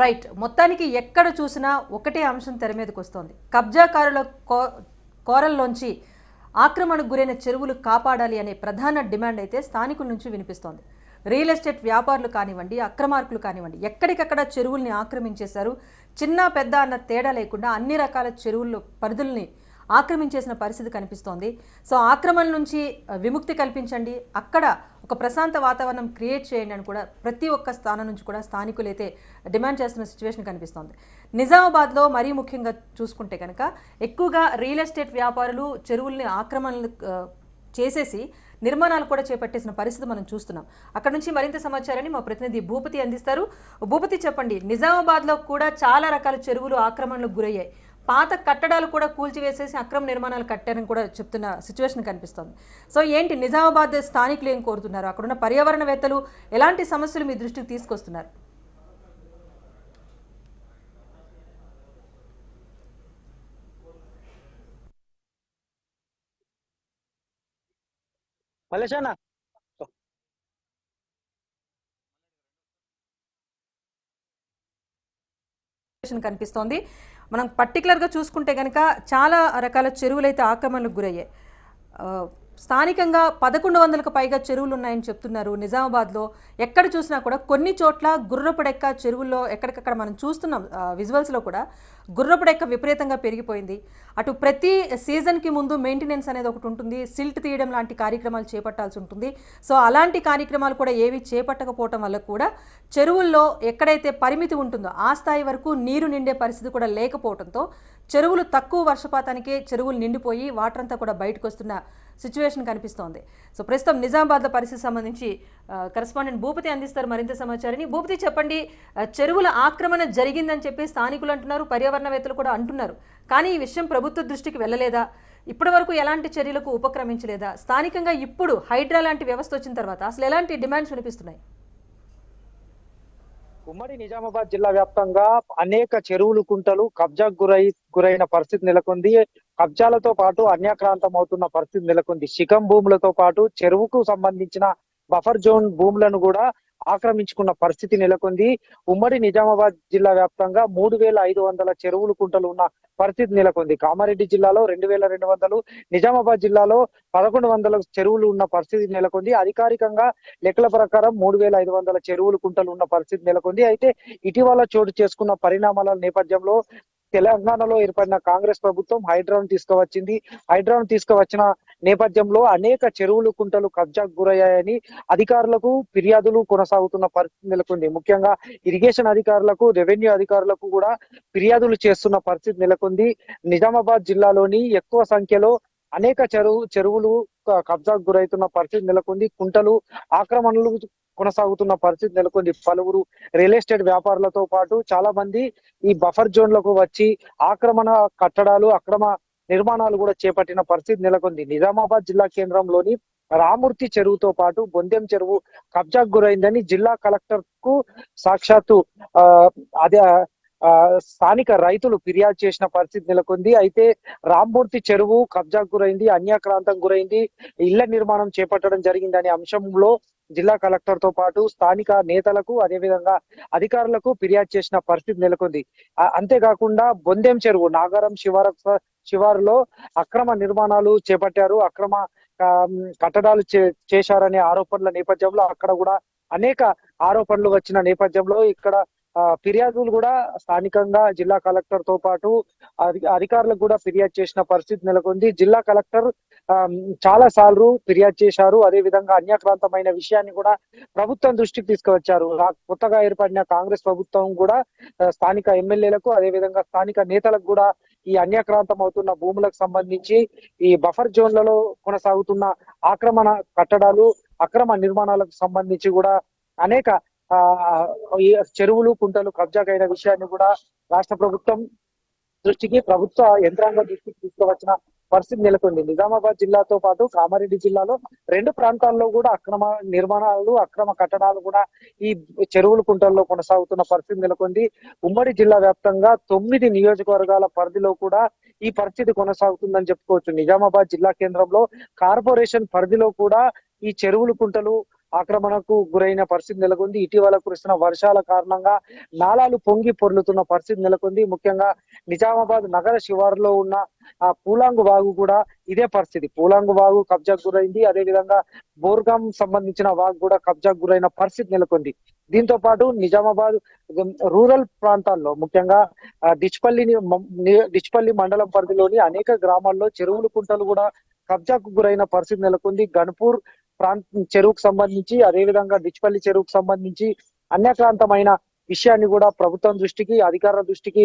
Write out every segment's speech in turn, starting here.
Right మొత్తానికి ఎక్కడ చూసినా ఒకటే అంశం తెర మీదకి వస్తోంది. కబ్జాకారుల కో కోరల్లోంచి ఆక్రమణకు గురైన చెరువులు కాపాడాలి అనే ప్రధాన డిమాండ్ అయితే స్థానికుల నుంచి వినిపిస్తోంది. రియల్ ఎస్టేట్ వ్యాపారులు కానివ్వండి అక్రమార్కులు కానివ్వండి ఎక్కడికక్కడ చెరువుల్ని ఆక్రమించేశారు చిన్న పెద్ద అన్న తేడా లేకుండా అన్ని రకాల చెరువుల్లో పరిధుల్ని ఆక్రమించేసిన పరిస్థితి కనిపిస్తోంది. సో ఆక్రమణ నుంచి విముక్తి కల్పించండి. అక్కడ ఒక ప్రశాంత వాతావరణం క్రియేట్ చేయండి అని కూడా ప్రతి ఒక్క స్థానం నుంచి కూడా స్థానికులు అయితే డిమాండ్ చేస్తున్న సిచ్యువేషన్ కనిపిస్తోంది. నిజామాబాద్లో మరీ ముఖ్యంగా చూసుకుంటే కనుక ఎక్కువగా రియల్ ఎస్టేట్ వ్యాపారులు చెరువుల్ని ఆక్రమణలు చేసేసి నిర్మాణాలు కూడా చేపట్టేసిన పరిస్థితి మనం చూస్తున్నాం. అక్కడ నుంచి మరింత సమాచారాన్ని మా ప్రతినిధి భూపతి అందిస్తారు. భూపతి చెప్పండి నిజామాబాద్లో కూడా చాలా రకాల చెరువులు ఆక్రమణలకు గురయ్యాయి. పాత కట్టడాలు కూడా కూల్చివేసేసి అక్రమ నిర్మాణాలు కట్టారని కూడా చెప్తున్న సిచ్యువేషన్ కనిపిస్తోంది. సో ఏంటి నిజామాబాద్ స్థానికులు ఏం కోరుతున్నారు? అక్కడున్న పర్యావరణవేత్తలు ఎలాంటి సమస్యలు మీ దృష్టికి తీసుకొస్తున్నారు? మలేషానా కనిపిస్తోంది. మనం పర్టికులర్గా చూసుకుంటే కనుక చాలా రకాల చెరువులు అయితే ఆక్రమణలకు గురయ్యాయి. స్థానికంగా పదకొండు వందలకు పైగా చెరువులు ఉన్నాయని చెప్తున్నారు నిజామాబాద్లో. ఎక్కడ చూసినా కూడా కొన్ని చోట్ల గుర్రపుడెక్క చెరువుల్లో ఎక్కడికక్కడ మనం చూస్తున్నాం విజువల్స్లో కూడా గుర్రపుడెక్క విపరీతంగా పెరిగిపోయింది. అటు ప్రతి సీజన్కి ముందు మెయింటెనెన్స్ అనేది ఒకటి ఉంటుంది. సిల్ట్ తీయడం లాంటి కార్యక్రమాలు చేపట్టాల్సి ఉంటుంది. సో అలాంటి కార్యక్రమాలు కూడా ఏవి చేపట్టకపోవటం వల్ల కూడా చెరువుల్లో ఎక్కడైతే పరిమితి ఉంటుందో ఆ స్థాయి వరకు నీరు నిండే పరిస్థితి కూడా లేకపోవడంతో చెరువులు తక్కువ వర్షపాతానికే చెరువులు నిండిపోయి వాటర్ అంతా కూడా బయటకు వస్తున్న సిచ్యువేషన్ కనిపిస్తోంది. సో ప్రస్తుతం నిజామాబాద్ పరిస్థితి సంబంధించి కరెస్పాండెంట్ భూపతి అందిస్తారు మరింత సమాచారాన్ని. భూపతి చెప్పండి చెరువుల ఆక్రమణ జరిగిందని చెప్పి స్థానికులు అంటున్నారు పర్యావరణవేత్తలు కూడా అంటున్నారు. కానీ ఈ విషయం ప్రభుత్వ దృష్టికి వెళ్ళలేదా? ఇప్పటి వరకు ఎలాంటి చర్యలకు ఉపక్రమించలేదా? స్థానికంగా ఇప్పుడు హైడ్రా లాంటి వ్యవస్థ వచ్చిన తర్వాత అసలు ఎలాంటి డిమాండ్స్ వినిపిస్తున్నాయి? ఉమ్మడి నిజామాబాద్ జిల్లా వ్యాప్తంగా అనేక చెరువులు కుంటలు కబ్జాకు గురై గురైన పరిస్థితి నెలకొంది. కబ్జాలతో పాటు అన్యాక్రాంతం అవుతున్న పరిస్థితి నెలకొంది. శిఖం భూములతో పాటు చెరువుకు సంబంధించిన బఫర్ జోన్ భూములను కూడా ఆక్రమించుకున్న పరిస్థితి నెలకొంది. ఉమ్మడి నిజామాబాద్ జిల్లా వ్యాప్తంగా మూడు వేల ఐదు వందల చెరువులు కుంటలు ఉన్న పరిస్థితి నెలకొంది. కామారెడ్డి జిల్లాలో రెండు వేల రెండు వందలు నిజామాబాద్ జిల్లాలో పదకొండు వందల చెరువులు ఉన్న పరిస్థితి నెలకొంది. అధికారికంగా లెక్కల ప్రకారం మూడు వేల ఐదు వందల చెరువులు కుంటలు ఉన్న పరిస్థితి నెలకొంది. అయితే ఇటీవల చోటు చేసుకున్న పరిణామాల నేపథ్యంలో తెలంగాణలో ఏర్పడిన కాంగ్రెస్ ప్రభుత్వం హైడ్రాను తీసుకువచ్చింది. హైడ్రాను తీసుకువచ్చిన నేపథ్యంలో అనేక చెరువులు కుంటలు కబ్జాకు గురయ్యాయని అధికారులకు ఫిర్యాదులు కొనసాగుతున్న పరిస్థితి నెలకొంది. ముఖ్యంగా ఇరిగేషన్ అధికారులకు రెవెన్యూ అధికారులకు కూడా ఫిర్యాదులు చేస్తున్న పరిస్థితి నెలకొంది. నిజామాబాద్ జిల్లాలోని ఎక్కువ సంఖ్యలో అనేక చెరువు చెరువులు కబ్జాకు గురవుతున్న పరిస్థితి నెలకొంది. కుంటలు ఆక్రమణలు కొనసాగుతున్న పరిస్థితి నెలకొంది. పలువురు రియల్ ఎస్టేట్ వ్యాపారులతో పాటు చాలా మంది ఈ బఫర్ జోన్లకు వచ్చి ఆక్రమణ కట్టడాలు అక్రమ నిర్మాణాలు కూడా చేపట్టిన పరిస్థితి నెలకొంది. నిజామాబాద్ జిల్లా కేంద్రంలోని రామూర్తి చెరువుతో పాటు బొందెం చెరువు కబ్జాకు గురైందని జిల్లా కలెక్టర్కు సాక్షాత్తు ఆ అదే స్థానిక రైతులు ఫిర్యాదు చేసిన పరిస్థితి నెలకొంది. అయితే రామ్మూర్తి చెరువు కబ్జాకు గురైంది అన్యాక్రాంతం గురైంది ఇళ్ళ నిర్మాణం చేపట్టడం జరిగిందనే అంశంలో జిల్లా కలెక్టర్తో పాటు స్థానిక నేతలకు అదేవిధంగా అధికారులకు ఫిర్యాదు చేసిన పరిస్థితి నెలకొంది. అంతేకాకుండా బొందెం చెరువు నాగారం శివార శివారులో అక్రమ నిర్మాణాలు చేపట్టారు. అక్రమ ఆ, కట్టడాలు చే- చేశారనే ఆరోపణల నేపథ్యంలో అక్కడ కూడా అనేక ఆరోపణలు వచ్చిన నేపథ్యంలో ఇక్కడ ఫిర్యాదులు కూడా స్థానికంగా జిల్లా కలెక్టర్తో పాటు అధికారులకు కూడా ఫిర్యాదు చేసిన పరిస్థితి నెలకొంది. జిల్లా కలెక్టర్ చాలా సార్లు ఫిర్యాదు చేశారు. అదే విధంగా అన్యాక్రాంతమైన విషయాన్ని కూడా ప్రభుత్వం దృష్టికి తీసుకువచ్చారు. రా- కొత్తగా ఏర్పడిన కాంగ్రెస్ ప్రభుత్వం కూడా స్థానిక ఎమ్మెల్యేలకు అదే విధంగా స్థానిక నేతలకు కూడా ఈ అన్యాక్రాంతం అవుతున్న భూములకు సంబంధించి ఈ బఫర్ జోన్లలో కొనసాగుతున్న ఆక్రమణ కట్టడాలు అక్రమ నిర్మాణాలకు సంబంధించి కూడా అనేక చెరువులు కుంటలు కబ్జాకైన విషయాన్ని కూడా రాష్ట్ర ప్రభుత్వం దృష్టికి ప్రభుత్వ యంత్రాంగం దృష్టికి తీసుకువచ్చిన పరిస్థితి నెలకొంది. నిజామాబాద్ జిల్లాతో పాటు కామారెడ్డి జిల్లాలో రెండు ప్రాంతాల్లో కూడా అక్రమ నిర్మాణాలు అక్రమ కట్టడాలు కూడా ఈ చెరువులు కుంటల్లో కొనసాగుతున్న పరిస్థితి నెలకొంది. ఉమ్మడి జిల్లా వ్యాప్తంగా తొమ్మిది నియోజకవర్గాల పరిధిలో కూడా ఈ పరిస్థితి కొనసాగుతుందని చెప్పుకోవచ్చు. నిజామాబాద్ జిల్లా కేంద్రంలో కార్పొరేషన్ పరిధిలో కూడా ఈ చెరువులు కుంటలు ఆక్రమణకు గురైన పరిస్థితి నెలకొంది. ఇటీవల కురిసిన వర్షాల కారణంగా నాలాలు పొంగి పొర్లుతున్న పరిస్థితి నెలకొంది. ముఖ్యంగా నిజామాబాద్ నగర శివారులో ఉన్న ఆ పూలాంగు వాగు కూడా ఇదే పరిస్థితి. పూలాంగు వాగు కబ్జాకు గురైంది. అదే విధంగా బోర్గాం సంబంధించిన వాగు కూడా కబ్జాకు గురైన పరిస్థితి నెలకొంది. దీంతో పాటు నిజామాబాద్ రూరల్ ప్రాంతాల్లో ముఖ్యంగా డిచ్పల్లి డిచ్పల్లి మండలం పరిధిలోని అనేక గ్రామాల్లో చెరువులు కుంటలు కూడా కబ్జాకు గురైన పరిస్థితి నెలకొంది. గణపూర్ ప్రాంత చెరువుకు సంబంధించి అదే విధంగా డిచ్పల్లి చెరువుకు సంబంధించి అన్యక్రాంతమైన విషయాన్ని కూడా ప్రభుత్వం దృష్టికి అధికారుల దృష్టికి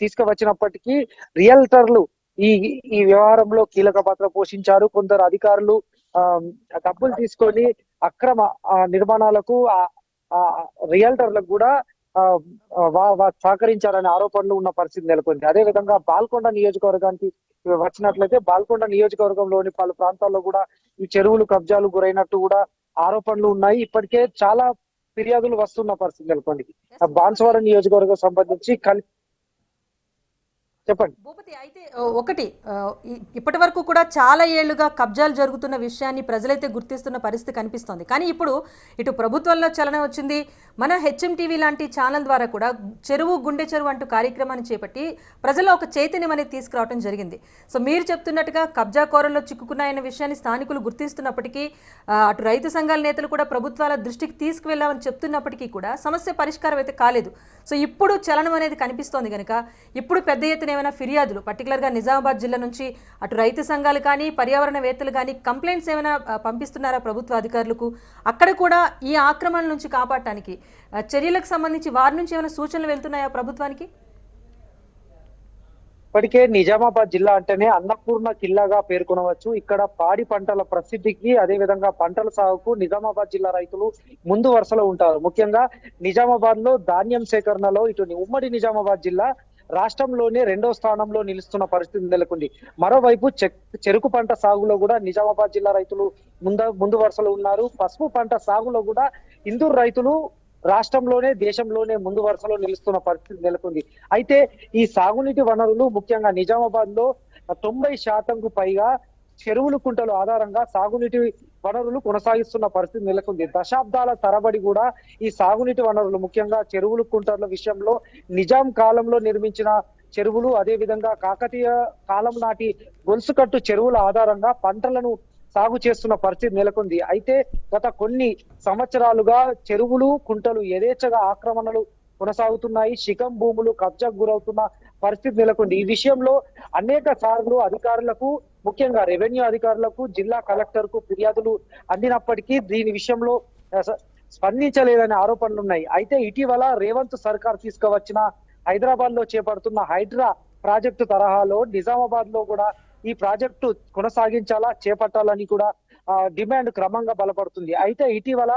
తీసుకువచ్చినప్పటికీ రియల్టర్లు ఈ ఈ వ్యవహారంలో కీలక పాత్ర పోషించారు. కొందరు అధికారులు ఆ డబ్బులు తీసుకొని అక్రమ ఆ, నిర్మాణాలకు ఆ రియల్టర్లకు కూడా సహకరించారనే ఆరోపణలు ఉన్న పరిస్థితి నెలకొంది. అదే విధంగా బాల్కొండ నియోజకవర్గానికి వచ్చినట్లయితే బాల్కొండ నియోజకవర్గంలోని పలు ప్రాంతాల్లో కూడా ఈ చెరువులు కబ్జాలు గురైనట్టు కూడా ఆరోపణలు ఉన్నాయి. ఇప్పటికే చాలా ఫిర్యాదులు వస్తున్న పరిస్థితి నెలకొంది. ఆ బాన్సువాడ నియోజకవర్గం సంబంధించి కల్ చెప్పండి. భూపతి అయితే ఒకటి ఇప్పటి వరకు కూడా చాలా ఏళ్ళుగా కబ్జాలు జరుగుతున్న విషయాన్ని ప్రజలైతే గుర్తిస్తున్న పరిస్థితి కనిపిస్తోంది. కానీ ఇప్పుడు ఇటు ప్రభుత్వంలో చలనం వచ్చింది. మన హెచ్ఎం టీవీ లాంటి ఛానల్ ద్వారా కూడా చెరువు గుండె చెరువు అంటూ కార్యక్రమాన్ని చేపట్టి ప్రజల్లో ఒక చైతన్యం అనేది తీసుకురావడం జరిగింది. సో మీరు చెప్తున్నట్టుగా కబ్జా కోరల్లో చిక్కుకున్నాయన్న విషయాన్ని స్థానికులు గుర్తిస్తున్నప్పటికీ అటు రైతు సంఘాల నేతలు కూడా ప్రభుత్వాల దృష్టికి తీసుకువెళ్ళామని చెప్తున్నప్పటికీ కూడా సమస్య పరిష్కారం అయితే కాలేదు. సో ఇప్పుడు చలనం అనేది కనిపిస్తోంది కనుక ఇప్పుడు పెద్ద ఎత్తున ఏమైనా ఫిర్యాదులు పర్టికులర్గా నిజామాబాద్ జిల్లా నుంచి అటు రైతు సంఘాలు కానీ పర్యావరణవేత్తలు కానీ కంప్లైంట్స్ ఏమైనా పంపిస్తున్నారా ప్రభుత్వ అధికారులకు? అక్కడ కూడా ఈ ఆక్రమణ నుంచి కాపాడటానికి చర్యలకు సంబంధించి వారి నుంచి ఏమైనా సూచనలు వెళ్తున్నాయా ప్రభుత్వానికి? ఇప్పటికే నిజామాబాద్ జిల్లా అంటేనే అన్నపూర్ణ కిల్లాగా పేర్కొనవచ్చు. ఇక్కడ పాడి పంటల ప్రసిద్ధికి అదే విధంగా పంటల సాగుకు నిజామాబాద్ జిల్లా రైతులు ముందు వరుసలో ఉంటారు. ముఖ్యంగా నిజామాబాద్లో ధాన్యం సేకరణలో ఇటు ఉమ్మడి నిజామాబాద్ జిల్లా రాష్ట్రంలోనే రెండో స్థానంలో నిలుస్తున్న పరిస్థితి నెలకొంది. మరోవైపు చెక్- చెరుకు పంట సాగులో కూడా నిజామాబాద్ జిల్లా రైతులు ముంద ముందు వరుసలో ఉన్నారు. పసుపు పంట సాగులో కూడా ఇందూరు రైతులు రాష్ట్రంలోనే దేశంలోనే ముందు వరుసలో నిలుస్తున్న పరిస్థితి నెలకొంది. అయితే ఈ సాగునీటి వనరులు ముఖ్యంగా నిజామాబాద్లో తొంభై శాతంకు పైగా చెరువులు కుంటలు ఆధారంగా సాగునీటి వనరులు కొనసాగిస్తున్న పరిస్థితి నెలకొంది. దశాబ్దాల తరబడి కూడా ఈ సాగునీటి వనరులు ముఖ్యంగా చెరువులు కుంటల విషయంలో నిజాం కాలంలో నిర్మించిన చెరువులు అదే విధంగా కాకతీయ కాలం నాటి గొలుసుకట్టు చెరువుల ఆధారంగా పంటలను సాగు చేస్తున్న పరిస్థితి నెలకొంది. అయితే గత కొన్ని సంవత్సరాలుగా చెరువులు కుంటలు యథేచ్ఛగా ఆక్రమణలు కొనసాగుతున్నాయి. శిఖం భూములు కబ్జాకు గురవుతున్న పరిస్థితి నెలకొంది. ఈ విషయంలో అనేక సార్లు అధికారులకు ముఖ్యంగా రెవెన్యూ అధికారులకు జిల్లా కలెక్టర్కు ఫిర్యాదులు అందినప్పటికీ దీని విషయంలో స- స్పందించలేదనే ఆరోపణలు ఉన్నాయి. అయితే ఇటీవల రేవంత్ సర్కార్ తీసుకువచ్చిన హైదరాబాద్లో చేపడుతున్న హైడ్రా ప్రాజెక్టు తరహాలో నిజామాబాద్లో కూడా ఈ ప్రాజెక్టు కొనసాగించాలా చేపట్టాలని కూడా డిమాండ్ క్రమంగా బలపడుతుంది. అయితే ఇటీవల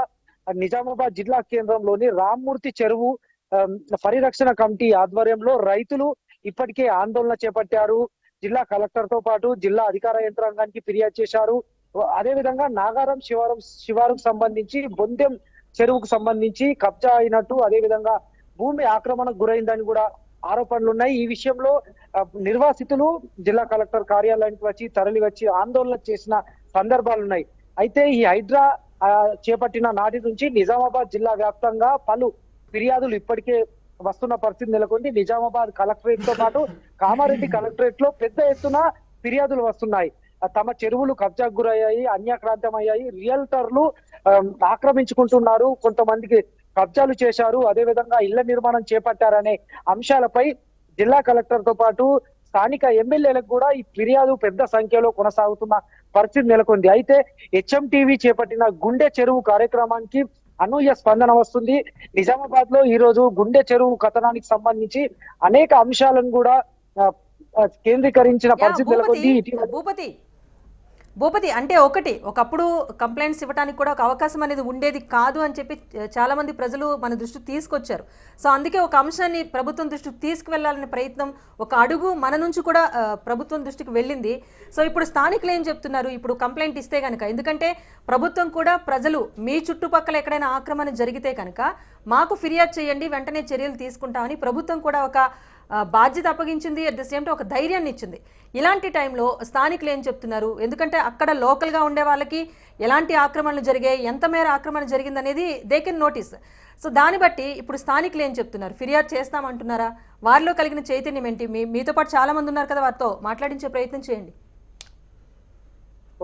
నిజామాబాద్ జిల్లా కేంద్రంలోని రామ్మూర్తి చెరువు పరిరక్షణ కమిటీ ఆధ్వర్యంలో రైతులు ఇప్పటికే ఆందోళన చేపట్టారు. జిల్లా కలెక్టర్తో పాటు జిల్లా అధికార యంత్రాంగానికి ఫిర్యాదు చేశారు. అదేవిధంగా నాగారం శివారం శివారుకు సంబంధించి బొందెం చెరువుకు సంబంధించి కబ్జా అయినట్టు అదేవిధంగా భూమి ఆక్రమణకు గురైందని కూడా ఆరోపణలు ఉన్నాయి. ఈ విషయంలో నిర్వాసితులు జిల్లా కలెక్టర్ కార్యాలయానికి వచ్చి తరలి వచ్చి ఆందోళన చేసిన సందర్భాలు ఉన్నాయి. అయితే ఈ హైడ్రా చేపట్టిన నాటి నుంచి నిజామాబాద్ జిల్లా వ్యాప్తంగా పలు ఫిర్యాదులు ఇప్పటికే వస్తున్న పరిస్థితి నెలకొంది. నిజామాబాద్ కలెక్టరేట్తో పాటు కామారెడ్డి కలెక్టరేట్లో పెద్ద ఎత్తున ఫిర్యాదులు వస్తున్నాయి. తమ చెరువులు కబ్జాకు గురయ్యాయి అన్యాక్రాంతమయ్యాయి రియల్టర్లు ఆక్రమించుకుంటున్నారు కొంతమందికి కబ్జాలు చేశారు అదే విధంగా ఇళ్ళ నిర్మాణం చేపట్టారనే అంశాలపై జిల్లా కలెక్టర్తో పాటు స్థానిక ఎమ్మెల్యేలకు కూడా ఈ ఫిర్యాదు పెద్ద సంఖ్యలో కొనసాగుతున్న పరిస్థితి నెలకొంది. అయితే హెచ్ఎం టీవీ చేపట్టిన గుండె చెరువు కార్యక్రమానికి అనూహ్య స్పందన వస్తుంది. నిజామాబాద్లో ఈ రోజు గుండె చెరువు కథనానికి సంబంధించి అనేక అంశాలను కూడా కేంద్రీకరించిన పరిస్థితి భూపతి భూపతి అంటే ఒకటి ఒకప్పుడు కంప్లైంట్స్ ఇవ్వడానికి కూడా ఒక అవకాశం అనేది ఉండేది కాదు అని చెప్పి చాలామంది ప్రజలు మన దృష్టికి తీసుకొచ్చారు. సో అందుకే ఒక అంశాన్ని ప్రభుత్వం దృష్టికి తీసుకువెళ్ళాలనే ప్రయత్నం ఒక అడుగు మన నుంచి కూడా ప్రభుత్వం దృష్టికి వెళ్ళింది. సో ఇప్పుడు స్థానికులు ఏం చెప్తున్నారు? ఇప్పుడు కంప్లైంట్ ఇస్తే కనుక ఎందుకంటే ప్రభుత్వం కూడా ప్రజలు మీ చుట్టుపక్కల ఎక్కడైనా ఆక్రమణ జరిగితే కనుక మాకు ఫిర్యాదు చేయండి వెంటనే చర్యలు తీసుకుంటామని ప్రభుత్వం కూడా ఒక బాధ్యత అప్పగించింది అట్ ద సేమ్ టైం ఒక ధైర్యాన్ని ఇచ్చింది. ఇలాంటి టైంలో స్థానికులు ఏం చెప్తున్నారు? ఎందుకంటే అక్కడ లోకల్గా ఉండే వాళ్ళకి ఎలాంటి ఆక్రమణలు జరిగాయి ఎంత మేర ఆక్రమణ జరిగిందనేది దే కెన్ నోటీస్ సో దాన్ని బట్టి ఇప్పుడు స్థానికులు ఏం చెప్తున్నారు? ఫిర్యాదు చేస్తామంటున్నారా? వారిలో కలిగిన చైతన్యం ఏంటి? మీ మీతో పాటు చాలామంది ఉన్నారు కదా వారితో మాట్లాడించే ప్రయత్నం చేయండి.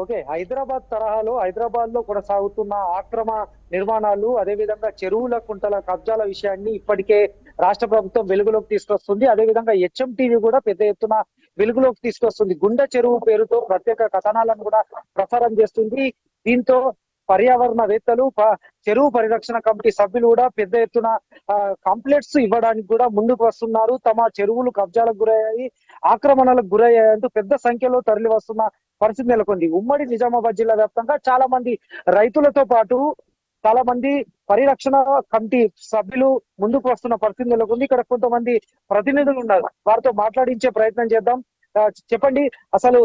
ఓకే హైదరాబాద్ తరహాలో హైదరాబాద్లో కొనసాగుతున్న ఆక్రమ నిర్మాణాలు అదేవిధంగా చెరువుల కుంటల కబ్జాల విషయాన్ని ఇప్పటికే రాష్ట్ర ప్రభుత్వం వెలుగులోకి తీసుకొస్తుంది. అదేవిధంగా హెచ్ఎంటీవీ కూడా పెద్ద ఎత్తున వెలుగులోకి తీసుకొస్తుంది. గుండె చెరువు పేరుతో ప్రత్యేక కథనాలను కూడా ప్రసారం చేస్తుంది. దీంతో పర్యావరణవేత్తలు ప- చెరువు పరిరక్షణ కమిటీ సభ్యులు కూడా పెద్ద ఎత్తున కంప్లైంట్స్ ఇవ్వడానికి కూడా ముందుకు వస్తున్నారు. తమ చెరువులు కబ్జాలకు గురయ్యాయి ఆక్రమణలకు గురయ్యాయంటూ పెద్ద సంఖ్యలో తరలి వస్తున్న పరిస్థితి నెలకొంది. ఉమ్మడి నిజామాబాద్ జిల్లా వ్యాప్తంగా చాలా మంది రైతులతో పాటు చాలా మంది పరిరక్షణ కమిటీ సభ్యులు ముందుకు వస్తున్న పరిస్థితి నెలకొంది ఇక్కడ కొంతమంది ప్రతినిధులు ఉన్నారు. వారితో మాట్లాడించే ప్రయత్నం చేద్దాం. చెప్పండి. అసలు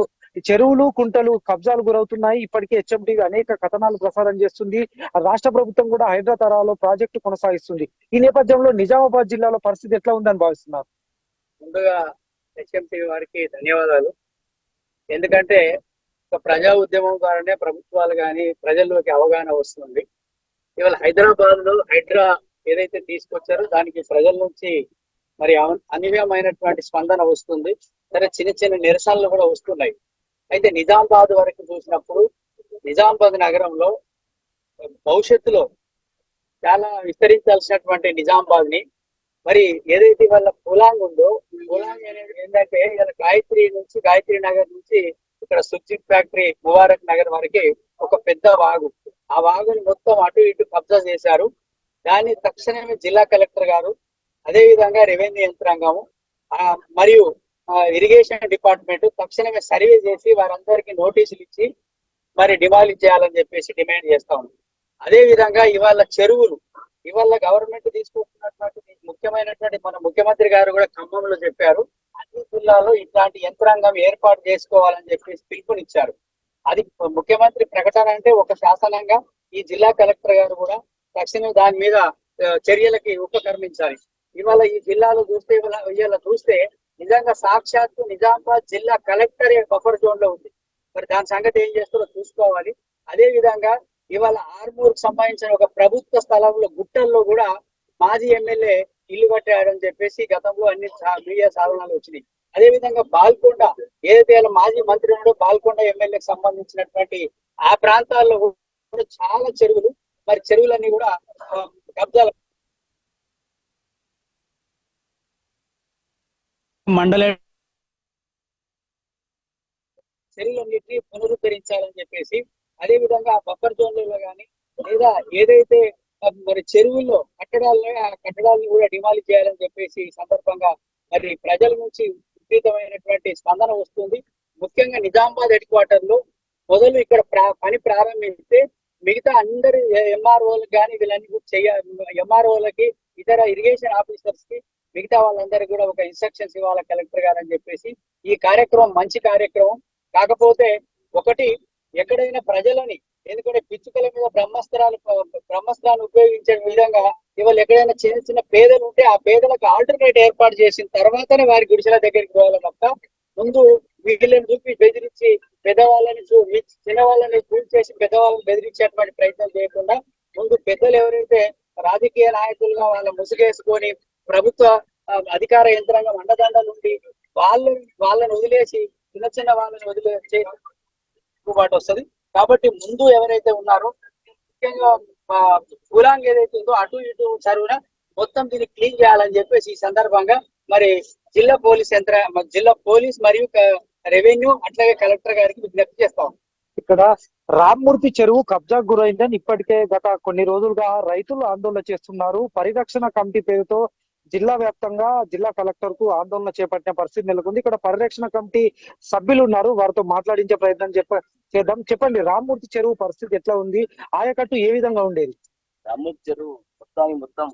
చెరువులు కుంటలు కబ్జాలు గురవుతున్నాయి. ఇప్పటికే హెచ్ఎండి అనేక కథనాలు ప్రసారం చేస్తుంది. ఆ రాష్ట్ర ప్రభుత్వం కూడా హైదరాబాద్ తరాలో ప్రాజెక్టు కొనసాగిస్తుంది. ఈ నేపథ్యంలో నిజామాబాద్ జిల్లాలో పరిస్థితి ఎట్లా ఉందని భావిస్తున్నారు? ముందుగా హెచ్ఎంటీ వారికి ధన్యవాదాలు. ఎందుకంటే ఒక ప్రజా ఉద్యమం ద్వారానే ప్రభుత్వాలు కానీ ప్రజల్లోకి అవగాహన వస్తుంది. ఇవాళ హైదరాబాద్లో హైడ్రా ఏదైతే తీసుకొచ్చారో దానికి ప్రజల నుంచి మరి అవ- స్పందన వస్తుంది. సరే చిన్న చిన్న నిరసనలు కూడా వస్తున్నాయి. అయితే నిజామాబాద్ వరకు చూసినప్పుడు నిజామాబాద్ నగరంలో భవిష్యత్తులో చాలా విస్తరించాల్సినటువంటి నిజామాబాద్ని మరి ఏదైతే వాళ్ళ పులాంగ్ ఉందో పులాంగ్ అనేది ఏంటంటే ఇలా గాయత్రి నుంచి గాయత్రి నగర్ నుంచి ఇక్కడ సుజిత్ ఫ్యాక్టరీ ముబారక్ నగర్ వరకు ఒక పెద్ద వాగు. ఆ వాగుని మొత్తం అటు ఇటు కబ్జా చేశారు. దాన్ని తక్షణమే జిల్లా కలెక్టర్ గారు అదే విధంగా రెవెన్యూ యంత్రాంగము మరియు ఇరిగేషన్ డిపార్ట్మెంట్ తక్షణమే సర్వే చేసి వారందరికీ నోటీసులు ఇచ్చి మరి డిమాలిజ్ చేయాలని చెప్పేసి డిమాండ్ చేస్తా ఉంది అదే విధంగా ఇవాళ చెరువులు ఇవాళ గవర్నమెంట్ తీసుకొస్తున్నటువంటి ముఖ్యమైనటువంటి మన ముఖ్యమంత్రి గారు కూడా ఖమ్మంలో చెప్పారు. అన్ని జిల్లాలో ఇట్లాంటి యంత్రాంగం ఏర్పాటు చేసుకోవాలని చెప్పేసి పిలుపునిచ్చారు. అది ముఖ్యమంత్రి ప్రకటన అంటే ఒక శాసనంగా ఈ జిల్లా కలెక్టర్ గారు కూడా తక్షణం దాని మీద చర్యలకి ఉపకర్మించాలి. ఇవాళ ఈ జిల్లాలో చూస్తే ఇవాళ చూస్తే నిజంగా సాక్షాత్తు నిజామాబాద్ జిల్లా కలెక్టర్ బఫర్ జోన్లో ఉంది. మరి దాని సంగతి ఏం చేస్తారో చూసుకోవాలి. అదే విధంగా ఇవాళ ఆర్మూర్ సంబంధించిన ఒక ప్రభుత్వ స్థలంలో గుట్టల్లో కూడా మాజీ ఎమ్మెల్యే ఇల్లు కట్టాడని చెప్పేసి గతంలో అన్ని మీడియా సాధనాలు వచ్చినాయి. అదే విధంగా బాల్కొండ ఏదైతే మాజీ మంత్రి ఉన్నాడో బాల్కొండ ఎమ్మెల్యేకి సంబంధించినటువంటి ఆ ప్రాంతాల్లో కూడా చాలా చెరువులు మరి చెరువులన్నీ కూడా కబ్జాల మండల చెరువులన్నింటినీ పునరుద్ధరించాలని చెప్పేసి అదే విధంగా బఫర్ జోన్లలో కానీ లేదా ఏదైతే మరి చెరువుల్లో కట్టడాలను ఆ కట్టడాలను కూడా డిమాలిష్ చేయాలని చెప్పేసి సందర్భంగా మరి ప్రజల నుంచి విపరీతమైనటువంటి స్పందన వస్తుంది. ముఖ్యంగా నిజామాబాద్ హెడ్ క్వార్టర్లో మొదలు ఇక్కడ ప్రా- పని ప్రారంభిస్తే మిగతా అందరి ఎంఆర్ఓలకు కానీ వీళ్ళని కూడా చెయ్య ఎంఆర్ఓలకి ఇతర ఇరిగేషన్ ఆఫీసర్స్కి మిగతా వాళ్ళందరికీ కూడా ఒక ఇన్స్ట్రక్షన్స్ ఇవ్వాలి కలెక్టర్ గారు అని చెప్పేసి ఈ కార్యక్రమం మంచి కార్యక్రమం. కాకపోతే ఒకటి ఎక్కడైనా ప్రజలని ఎందుకంటే పిచ్చుకల మీద బ్రహ్మాస్త్రాలు బ్రహ్మస్త్రాలు ఉపయోగించే విధంగా ఇవాళ ఎక్కడైనా చిన్న చిన్న పేదలు ఉంటే ఆ పేదలకు ఆల్టర్నేట్ ఏర్పాటు చేసిన తర్వాతనే వారి గుడిసెల దగ్గరికి పోవాలి తప్ప ముందు వీళ్ళని చూపి బెదిరించి పెద్దవాళ్ళని చూ చిన్నవాళ్ళని చూసి చేసి పెద్దవాళ్ళని బెదిరించేటువంటి ప్రయత్నం చేయకుండా ముందు పెద్దలు ఎవరైతే రాజకీయ నాయకులుగా వాళ్ళ ముసుగేసుకొని ప్రభుత్వ అధికార యంత్రాంగం అండదండలు ఉండి వాళ్ళని వాళ్ళని వదిలేసి చిన్న చిన్న వాళ్ళని వదిలేసి పాటు వస్తుంది కాబట్టి ముందు ఎవరైతే ఉన్నారో ముఖ్యంగా ఆ, గులాంగ్ ఏదైతే ఉందో అటు ఇటు చరువున మొత్తం దీన్ని క్లీన్ చేయాలని చెప్పేసి ఈ సందర్భంగా మరి జిల్లా పోలీస్ యంత్ర జిల్లా పోలీస్ మరియు రెవెన్యూ అట్లాగే కలెక్టర్ గారికి విజ్ఞప్తి చేస్తాం ఇక్కడ రామ్మూర్తి చెరువు కబ్జా గురైందని ఇప్పటికే గత కొన్ని రోజులుగా రైతులు ఆందోళన చేస్తున్నారు. పరిరక్షణ కమిటీ పేరుతో జిల్లా వ్యాప్తంగా జిల్లా కలెక్టర్కు ఆందోళన చేపట్టిన పరిస్థితి నెలకొంది. ఇక్కడ పరిరక్షణ కమిటీ సభ్యులు ఉన్నారు వారితో మాట్లాడించే ప్రయత్నం చెప్ప చేద్దాం. చెప్పండి రామ్మూర్తి చెరువు పరిస్థితి ఎట్లా ఉంది? ఆయకట్టు ఏ విధంగా ఉండేది? రామ్మూర్తి చెరువు మొత్తానికి మొత్తం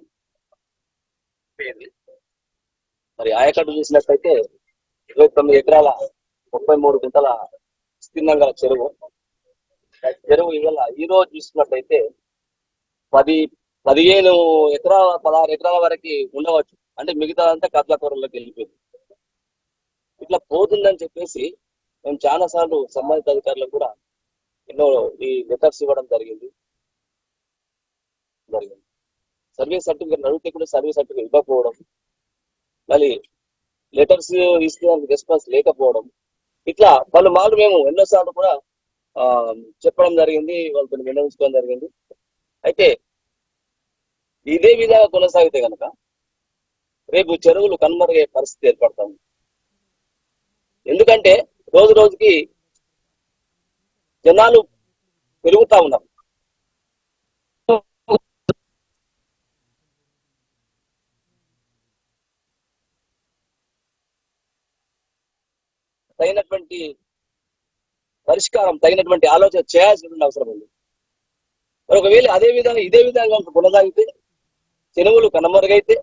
మరి ఆయకట్టు చూసినట్టయితే ఇరవై తొమ్మిది ఎకరాల ముప్పై మూడు గుంటల విస్తీర్ణం గల చెరువు చెరువు ఇవాళ ఈ రోజు చూసినట్టయితే పది పదిహేను ఎకరాల పదహారు ఎకరాల వరకు ఉండవచ్చు. అంటే మిగతా అంతా కబ్జాకోరలోకి వెళ్ళిపోయింది. ఇట్లా పోతుందని చెప్పేసి మేము చాలా సార్లు సంబంధిత అధికారులకు కూడా ఎన్నో ఈ లెటర్స్ ఇవ్వడం జరిగింది. జరిగింది. సర్వీస్ సర్టిఫికేట్ అడిగితే కూడా సర్వీస్ సర్టిఫికేట్ ఇవ్వకపోవడం మళ్ళీ లెటర్స్ ఇస్తే రెస్పాన్స్ లేకపోవడం ఇట్లా వాళ్ళు మార్లు మేము ఎన్నోసార్లు కూడా చెప్పడం జరిగింది వాళ్ళతో విన్నవించుకోవడం జరిగింది. అయితే ఇదే విధంగా కొనసాగితే కనుక రేపు చెరువులు కనుమరుగే పరిస్థితి ఏర్పడతాం ఎందుకంటే రోజు రోజుకి జనాలు పెరుగుతా ఉన్నారు. తగినటువంటి పరిష్కారం తగినటువంటి ఆలోచన చేయాల్సినటువంటి అవసరం ఉంది. ఒకవేళ అదే విధంగా ఇదే విధంగా కొనసాగితే చెరువులు కనుమరుగైతే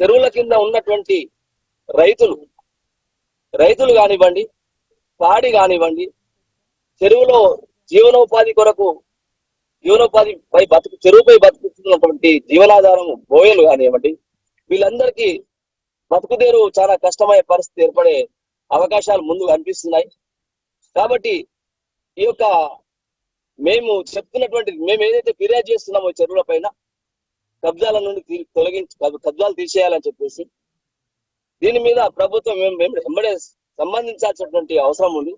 చెరువుల కింద ఉన్నటువంటి రైతులు రైతులు కానివ్వండి పాడి కానివ్వండి చెరువులో జీవనోపాధి కొరకు జీవనోపాధి పై బతుకు చెరువుపై బతుకుతున్నటువంటి జీవనాధారం బోయలు కానివ్వండి వీళ్ళందరికీ బతుకుదేరు చాలా కష్టమయ్యే పరిస్థితి ఏర్పడే అవకాశాలు ముందు కనిపిస్తున్నాయి. కాబట్టి ఈ యొక్క మేము చెప్తున్నటువంటి మేము ఏదైతే ఫిర్యాదు చేస్తున్నామో చెరువుల పైన కబ్జాల నుండి తీ- తొలగించి కబ్జాలు తీసేయాలని చెప్పేసి దీని మీద ప్రభుత్వం మేము- వెంబడే సంబంధించాల్సినటువంటి అవసరం ఉంది.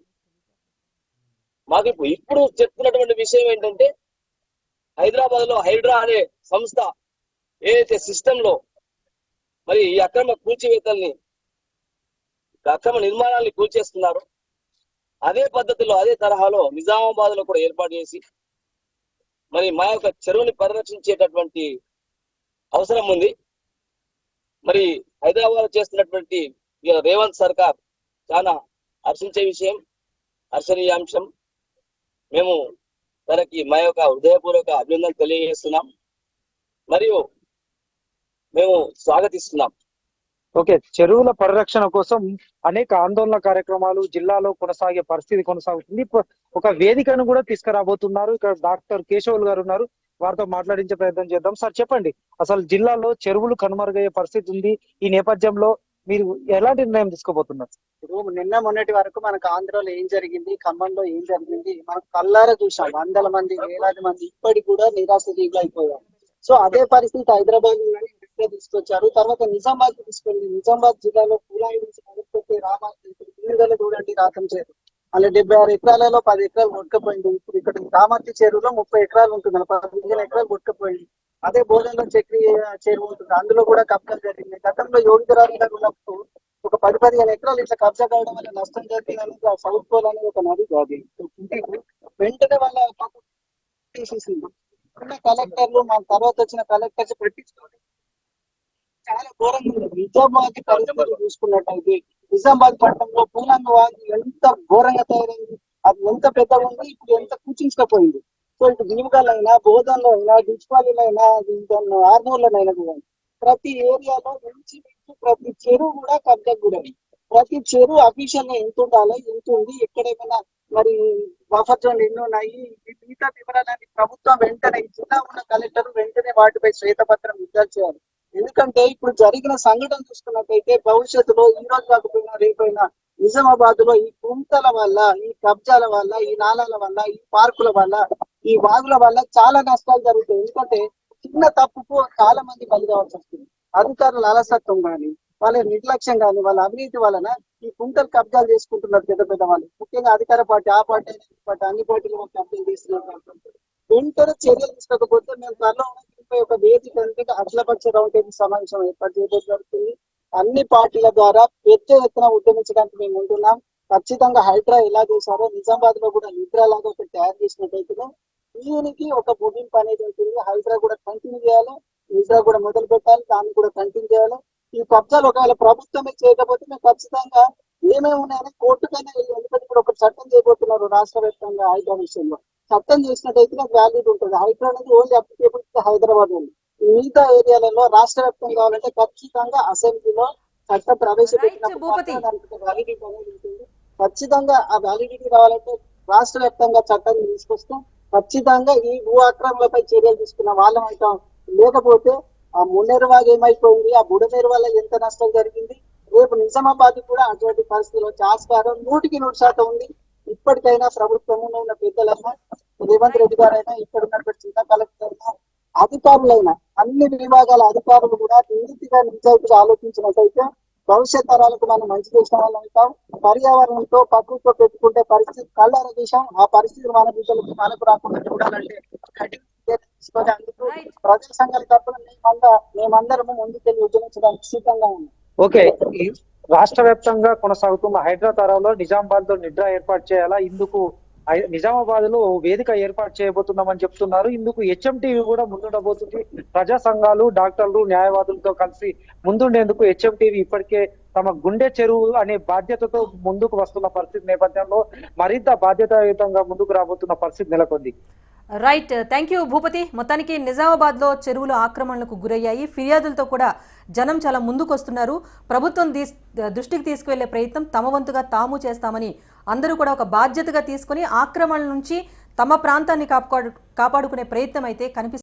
మాకు ఇప్పుడు ఇప్పుడు చెప్తున్నటువంటి విషయం ఏంటంటే హైదరాబాద్లో హైడ్రా అనే సంస్థ ఏదైతే సిస్టమ్లో మరి ఈ అక్రమ కూల్చివేతల్ని అక్రమ నిర్మాణాన్ని కూల్చేస్తున్నారు అదే పద్ధతిలో అదే తరహాలో నిజామాబాద్లో కూడా ఏర్పాటు చేసి మరి మా యొక్క చెరువుని పరిరక్షించేటటువంటి అవసరం ఉంది మరి హైదరాబాద్ చేస్తున్నటువంటి ఈ రేవంత్ సర్కార్ చాలా హర్షించే విషయం హర్షణీయాంశం మేము తనకి మా యొక్క హృదయపూర్వక అభినందన తెలియజేస్తున్నాం. మరియు మేము స్వాగతిస్తున్నాం. ఓకే చెరువుల పరిరక్షణ కోసం అనేక ఆందోళన కార్యక్రమాలు జిల్లాలో కొనసాగే పరిస్థితి కొనసాగుతుంది. ఒక వేదికను కూడా తీసుకురాబోతున్నారు. ఇక్కడ డాక్టర్ కేశవులు గారు ఉన్నారు. వారితో మాట్లాడించే ప్రయత్నం చేద్దాం. సార్ చెప్పండి. అసలు జిల్లాలో చెరువులు కనుమరుగయ్యే పరిస్థితి ఉంది. ఈ నేపథ్యంలో మీరు ఎలాంటి నిర్ణయం తీసుకోబోతున్నారు? ఇప్పుడు నిన్న మొన్నటి వరకు మనకు ఆంధ్రలో ఏం జరిగింది? ఖమ్మంలో ఏం జరిగింది? మనం కల్లారా చూసాం వందల మంది వేలాది మంది ఇప్పటికి కూడా నిరాశ అయిపోయారు సో అదే పరిస్థితి హైదరాబాద్ తీసుకొచ్చారు. తర్వాత నిజామాబాద్ తీసుకెళ్ళి నిజామాబాద్ జిల్లాలో పూలాయి నుంచి మొదలుపెట్టి చూడండి రాతం చేరు అలా డెబ్బై ఆరు ఎకరాలలో పది ఎకరాలు కొట్టుకుపోయింది ఇప్పుడు ఇక్కడ రామర్తి చెరువులో ముప్పై ఎకరాలు ఉంటుంది పదిహేను ఎకరాలు కొట్టుకుపోయింది అదే భోజనంలో చక్రి చెరువు ఉంటుంది. అందులో కూడా కబ్జాలు జరిగింది. గతంలో యోగిరాజు రాజుగారు ఉన్నప్పుడు ఒక పది పదిహేను ఎకరాలు ఇట్లా కబ్జా కావడం వల్ల నష్టం జరిగింది అనేది ఆ సౌత్ పోల్ అనేది ఒక నది కాదు. వెంటనే వాళ్ళ ఉన్న కలెక్టర్లు మన తర్వాత వచ్చిన కలెక్టర్స్ పట్టించుకోవడం చాలా ఘోరంగా ఉంది. నిజామాబాద్ పరిస్థితి చూసుకున్నట్టయితే నిజామాబాద్ పట్టణంలో పూలంగ వాగి ఎంత ఘోరంగా తయారైంది అది ఎంత పెద్దగా ఉంది ఇప్పుడు ఎంత కూర్చుంచుకపోయింది సో ఇటు దినుగాలైనా బోధనలో అయినా డిచ్పాలిలో అయినా ఆర్మూర్లోనైనా కూడా ప్రతి ఏరియాలో నుంచి ప్రతి చెరువు కూడా కబ్జాకు గురైంది ప్రతి చెరువు అఫీషియల్గా ఎంత ఉండాలి ఎంత ఉంది ఎక్కడేమైనా మరి బఫర్ జోన్ ఎన్ని ఉన్నాయి మిగతా వివరాలన్నీ ప్రభుత్వం వెంటనే జిల్లా ఉన్న కలెక్టర్ వెంటనే వాటిపై శ్వేతపత్రం విడుదల చేయాలి. ఎందుకంటే ఇప్పుడు జరిగిన సంఘటన చూసుకున్నట్టయితే భవిష్యత్తులో ఈ రోజు కాకపోయినా రేపైనా నిజామాబాద్లో ఈ కుంతల వల్ల ఈ కబ్జాల వల్ల ఈ నాలాల వల్ల ఈ పార్కుల వల్ల ఈ వాగుల వల్ల చాలా నష్టాలు జరుగుతాయి. ఎందుకంటే చిన్న తప్పుకు చాలా మంది బలి కావాల్సి వస్తుంది. అధికారుల అలసత్వం కానీ వాళ్ళ నిర్లక్ష్యం కానీ వాళ్ళ అవినీతి వలన ఈ కుంటలు కబ్జాలు చేసుకుంటున్నారు పెద్ద పెద్ద వాళ్ళు. ముఖ్యంగా అధికార పార్టీ ఆ పార్టీ ఈ పార్టీ అన్ని పార్టీలు మాకు కబ్జాలు చేస్తున్నారు. వెంటనే చర్యలు తీసుకోకపోతే మేము త్వరలో ఒక వేదిక అంటే అఖిలపక్ష రౌండ్ టేబుల్ సమావేశం ఏర్పాటు చేయడం జరుగుతుంది. అన్ని పార్టీల ద్వారా పెద్ద ఎత్తున ఉద్యమించడానికి మేము ఉంటున్నాం. ఖచ్చితంగా హైడ్రా ఎలా చేశారో నిజామాబాద్లో కూడా నిద్ర లాగా ఒకటి తయారు చేసినట్టయితే దీనికి ఒక ముగింపు అనేది ఉంటుంది. హైడ్రా కూడా కంటిన్యూ చేయాలి. నిద్ర కూడా మొదలు పెట్టాలి దాన్ని కూడా కంటిన్యూ చేయాలి. ఈ కబ్జాలు ఒకవేళ ప్రభుత్వమే చేయకపోతే మేము ఖచ్చితంగా ఏమేమి ఉన్నాయని కోర్టుకైనా వెళ్ళి ఎందుకంటే ఇప్పుడు ఒక చట్టం చేయబోతున్నారు రాష్ట్ర వ్యాప్తంగా హైడ్రా విషయంలో. చట్టం చేసినట్టయితే నాకు వ్యాలిడ్ ఉంటుంది. హైడ్రా అనేది ఓన్లీ అప్లికేబుల్ హైదరాబాద్ ఉంది మిగతా ఏరియాలలో రాష్ట్ర వ్యాప్తం కావాలంటే ఖచ్చితంగా అసెంబ్లీలో చట్టం ప్రవేశపెట్టినప్పుడు ఖచ్చితంగా ఆ వ్యాలిడిటీ రావాలంటే రాష్ట్ర వ్యాప్తంగా చట్టాన్ని తీసుకొస్తాం ఖచ్చితంగా ఈ భూ ఆక్రమణలపై చర్యలు తీసుకున్న వాళ్ళం అవుతాం. లేకపోతే ఆ మున్నేరువాగ ఏమైపోయింది ఆ బుడమేరు వల్ల ఎంత నష్టం జరిగింది? రేపు నిజామాబాద్ కూడా అటువంటి పరిస్థితిలో ఆస్కారం నూటికి నూరు శాతం ఉంది. ఇప్పటికైనా ప్రభుత్వంలో ఉన్న పెద్దలైనా రేవంత్ రెడ్డి గారైనా ఇక్కడ ఉన్నటువంటి జిల్లా కలెక్టర్ అయినా అధికారులైనా అన్ని విభాగాల అధికారులు కూడా నీతిగా నిజాయితీగా ఆలోచించినట్టయితే భవిష్యత్ తరాలకు మనం మంచి చేసిన వాళ్ళం అవుతాం. పర్యావరణంతో పక్కతో పెట్టుకుంటే పరిస్థితి కళ్ళార చూసాం ఆ పరిస్థితి మన బిడ్డలకు మనకు రాకుండా చూడాలంటే కఠిన చర్యలు తీసుకొని అందుకు Right. ప్రజా సంఘాల తరఫున మేమంద మేమందరము ముందుకెళ్ళి ఉద్యమించడానికి సిద్ధంగా ఉన్నాం ఓకే రాష్ట్ర వ్యాప్తంగా కొనసాగుతున్న హైదరాబాద్లో నిజామాబాద్లో నిద్ర ఏర్పాటు చేయాలా? ఇందుకు నిజామాబాద్లో వేదిక ఏర్పాటు చేయబోతున్నామని చెప్తున్నారు. ఇందుకు హెచ్ఎంటీవీ కూడా ముందుండబోతుంది. ప్రజా సంఘాలు డాక్టర్లు న్యాయవాదులతో కలిసి ముందుండేందుకు హెచ్ఎంటీవీ ఇప్పటికే తమ గుండె చెరువు అనే బాధ్యతతో ముందుకు వస్తున్న పరిస్థితి నేపథ్యంలో మరింత బాధ్యతాయుతంగా ముందుకు రాబోతున్న పరిస్థితి నెలకొంది. రైట్ థ్యాంక్ యూ భూపతి మొత్తానికి నిజామాబాద్లో చెరువులు ఆక్రమణలకు గురయ్యాయి. ఫిర్యాదులతో కూడా జనం చాలా ముందుకు వస్తున్నారు ప్రభుత్వం దృష్టికి తీసుకువెళ్ళే ప్రయత్నం తమ వంతుగా తాము చేస్తామని అందరూ కూడా ఒక బాధ్యతగా తీసుకొని ఆక్రమణ నుంచి తమ ప్రాంతాన్ని కాపాడు కాపాడుకునే ప్రయత్నం అయితే కనిపిస్తుంది.